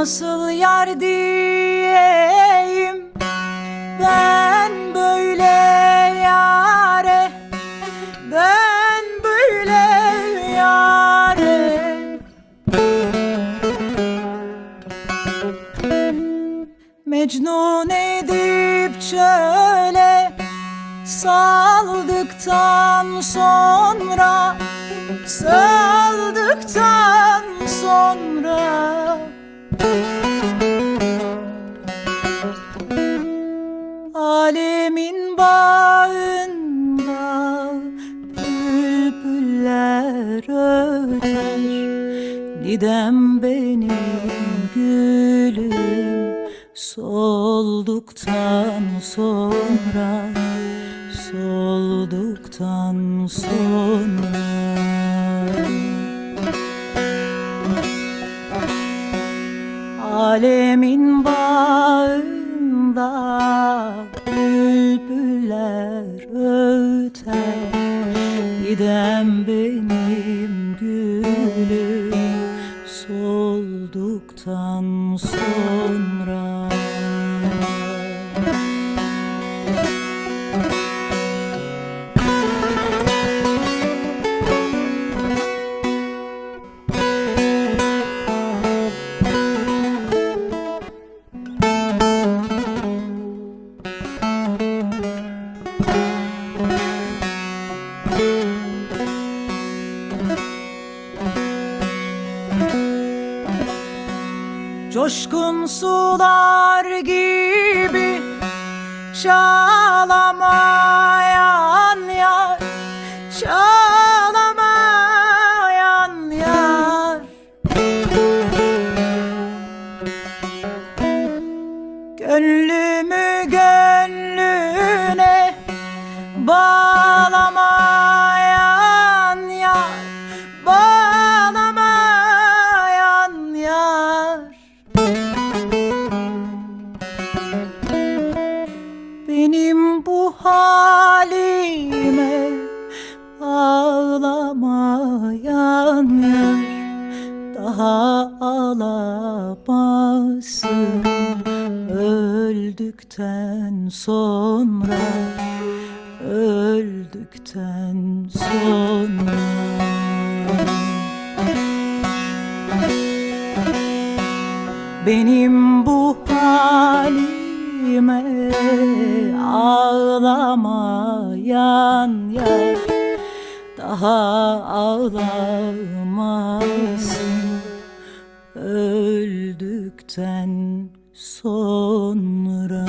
Nasıl yar diyeyim Mecnun edip çöle saldıktan sonra Saldıktan sonra. Alemin bağında bülbüller öter Didem benim gülüm solduktan sonra Solduktan sonra. Alemin bağında bülbüller öter. Gidem benim gülüm solduktan sonra Coşkun sular gibi Çağlamayan Benim bu halime ağlamayan yar Daha ağlamasın öldükten sonra Öldükten sonra. Benim bu halime ağlamayan yar Daha ağlamasın öldükten sonra